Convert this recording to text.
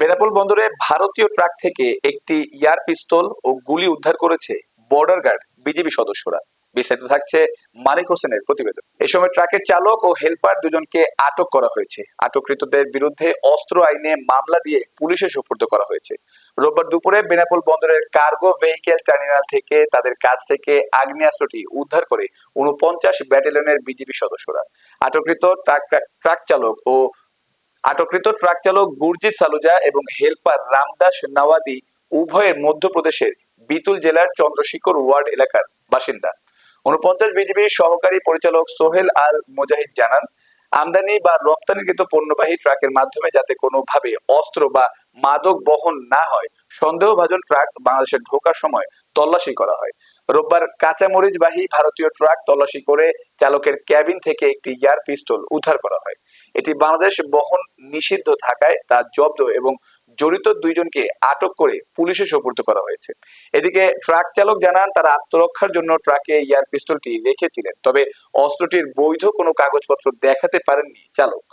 বেনাপোল বন্দরে ভারতীয় ট্রাক থেকে একটি ইয়ার পিস্তল ও গুলি উদ্ধার করেছে বর্ডার গার্ড বিজেপি সদস্যরা। বিস্তারিত থাকছে মানিক হোসেনের প্রতিবেদন। এই সময় ট্রাকের চালক ও হেলপার দুজনকে আটক করা হয়েছে। আটককৃতদের বিরুদ্ধে অস্ত্র আইনে মামলা দিয়ে পুলিশে সুপর্দ করা হয়েছে। রোববার দুপুরে বেনাপোল বন্দরের কার্গো ভেহিকেল টার্মিনাল থেকে তাদের কাছ থেকে আগ্নেয়াস্ত্রটি উদ্ধার করে উনপঞ্চাশ ব্যাটালিয়নের বিজেপি সদস্যরা। আটককৃত ট্রাক ট্রাক চালক ও আটককৃত ট্রাক চালক গুরজিৎ সালুজা এবং হেলপার রামদাস নাওয়াদি উভয়ের মধ্যপ্রদেশের বিতুল জেলার চন্দ্রশেখর ওয়ার্ড এলাকার বাসিন্দা। উনপঞ্চাশ বিজিবি সহকারী পরিচালক সোহেল আল মুজাহিদ জানান, আমদানি বা রপ্তানিকৃত পণ্যবাহী ট্রাকের মাধ্যমে যাতে কোনোভাবে অস্ত্র বা মাদক বহন না হয়, সন্দেহভাজন ট্রাক বাংলাদেশে ঢোকার সময় তল্লাশি করা হয়। রোববার কাঁচামরিচবাহী ভারতীয় ট্রাক তল্লাশি করে চালকের ক্যাবিন থেকে একটি ইয়ার পিস্তল উদ্ধার করা হয়। এটি বাংলাদেশ বহন নিষিদ্ধ থাকায় তা জব্দ এবং জড়িত দুইজনকে আটক করে পুলিশে সোপর্দ করা হয়েছে। এদিকে ট্রাক চালক জানান, তারা আত্মরক্ষার জন্য ট্রাকে ইয়ার পিস্তলটি রেখেছিলেন, তবে অস্ত্রটির বৈধ কোনো কাগজপত্র দেখাতে পারেননি চালক।